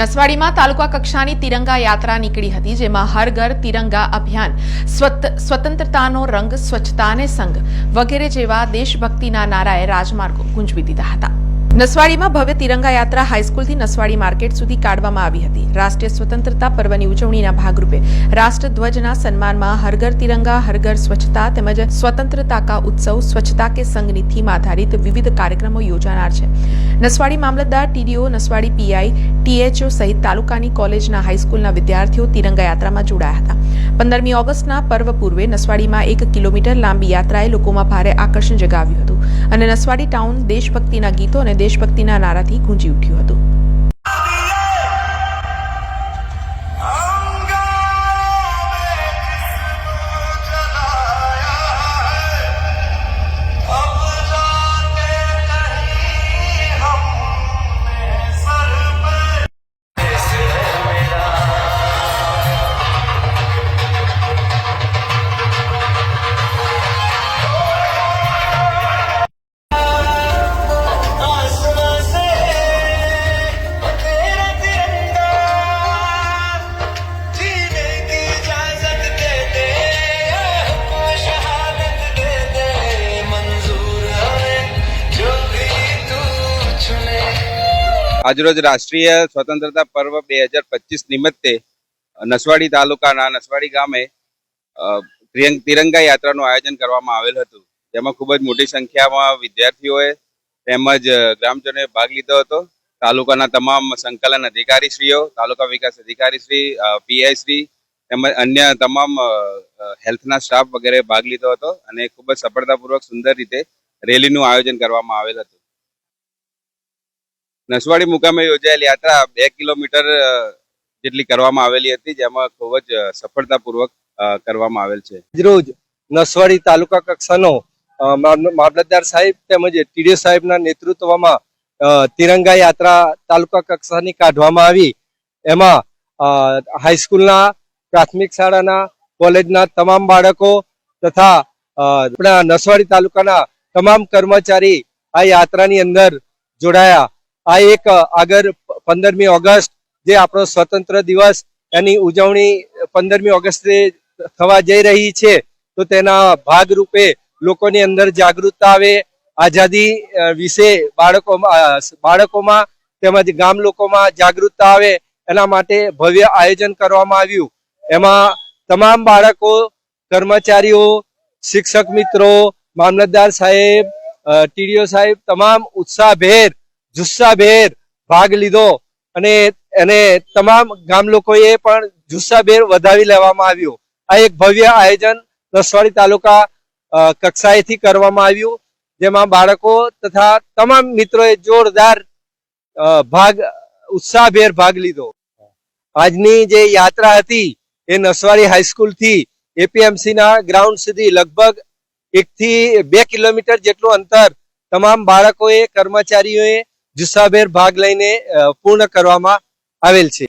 નસવાડીમાં તાલુકા કક્ષાની તિરંગા યાત્રા નીકળી હતી, જેમાં હર ઘર તિરંગા અભિયાન, સ્વત- સ્વતંત્રતાનો રંગ, સ્વચ્છતાને સંગ વગેરે જેવા દેશભક્તિના નારાએ રાજમાર્ગો ગુંજવી દીધા હતા. નસવાડીમાં ભવ્ય તિરંગા યાત્રા હાઈસ્કૂલથી નસવાડી માર્કેટ સુધી કાઢવામાં આવી હતી. રાષ્ટ્રીય સ્વતંત્રતા પર્વની ઉજવણીના ભાગરૂપે રાષ્ટ્રધ્વજના સન્માનમાં હરઘર તિરંગા, હરઘર સ્વચ્છતા તેમજ સ્વતંત્રતા કા ઉત્સવ, સ્વચ્છતા કે સંઘની થીમ આધારિત વિવિધ કાર્યક્રમો યોજાનાર છે. નસવાડી મામલતદાર ટીડીઓ, નસવાડી પીઆઈ, ટીએચઓ સહિત તાલુકાની કોલેજના હાઈસ્કૂલના વિદ્યાર્થીઓ તિરંગા યાત્રામાં જોડાયા હતા. પંદરમી ઓગસ્ટના પર્વ પૂર્વે નસવાડીમાં એક કિલોમીટર લાંબી યાત્રાએ લોકોમાં ભારે આકર્ષણ જગાવ્યું હતું. અને નસવાડી ટાઉન દેશભક્તિના ગીતો અને દેશભક્તિના નારાથી ગુંજી ઉઠ્યું હતું. આજરોજ રાષ્ટ્રીય સ્વતંત્રતા પર્વ બે હજાર પચીસ નિમિત્તે નસવાડી તાલુકાના નસવાડી ગામે તિરંગ- યાત્રાનું આયોજન કરવામાં આવેલ હતું. જેમાં ખૂબ જ મોટી સંખ્યામાં વિદ્યાર્થીઓએ તેમજ ગ્રામજનોએ ભાગ લીધો હતો. તાલુકાના તમામ સંકલન અધિકારીશ્રીઓ, તાલુકા વિકાસ અધિકારીશ્રી પીઆઈશ્રી તેમજ અન્ય તમામ હેલ્થના સ્ટાફ વગેરે ભાગ લીધો હતો અને ખૂબ જ સફળતાપૂર્વક સુંદર રીતે રેલીનું આયોજન કરવામાં આવેલ હતું. નસવાડી મુકામે યોજાયેલ યાત્રા બે કિલોમીટર જેટલી કરવામાં આવેલી હતી, જેમાં ખૂબ જ સફળતાપૂર્વક કરવામાં આવેલ છે. રોજ નસવાડી તાલુકા કક્ષાનો મામલતદાર સાહેબ તેમજ ટીડીઓ સાહેબના નેતૃત્વમાં તિરંગા યાત્રા તાલુકા કક્ષાની કાઢવામાં આવી. એમાં હાઈસ્કૂલના, પ્રાથમિક શાળાના, કોલેજના તમામ બાળકો તથા આપણા નસવાડી તાલુકાના તમામ કર્મચારી આ યાત્રાની અંદર જોડાયા. આ એક આગળ પંદરમી ઓગસ્ટ જે આપણો સ્વતંત્ર દિવસ, એની ઉજવણી પંદરમી ઓગસ્ટે થવા જઈ રહી છે, તો તેના ભાગરૂપે લોકોની અંદર જાગૃતતા આવે, આઝાદી વિશે બાળકોમાં બાળકોમાં તેમજ ગામ લોકોમાં જાગૃતતા આવે, એના માટે ભવ્ય આયોજન કરવામાં આવ્યું. એમાં તમામ બાળકો, કર્મચારીઓ, શિક્ષક મિત્રો, મામલતદાર સાહેબ ટીડીઓ સાહેબ, તમામ ઉત્સાહભેર જુસ્સાભેર ભાગ લીધો અને એને તમામ ગામ લોકોએ પણ જુસ્સાભેર વધાવી લેવામાં આવ્યું. આ એક ભવ્ય આયોજન નસવાડી તાલુકા કક્ષાએથી કરવામાં આવ્યું, જેમાં બાળકો તથા તમામ મિત્રોએ જોરદાર ભાગ, ઉત્સાહભેર ભાગ લીધો. આજની જે યાત્રા હતી એ નસવાડી હાઈસ્કૂલથી એપીએમસીના ગ્રાઉન્ડ સુધી લગભગ એકથી બે કિલોમીટર જેટલું અંતર તમામ બાળકોએ, કર્મચારીઓએ જુસ્સાભેર ભાગ લઈને પૂર્ણ કરવામાં આવેલ છે.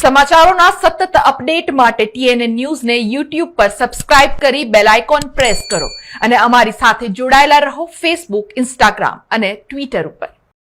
સમાચારોના સતત અપડેટ માટે ટીએનએ ન્યૂઝને યુટ્યુબ પર સબસ્ક્રાઇબ કરી બેલ આઇકોન પ્રેસ કરો અને અમારી સાથે જોડાયેલા રહો ફેસબુક, ઇન્સ્ટાગ્રામ અને ટ્વિટર ઉપર.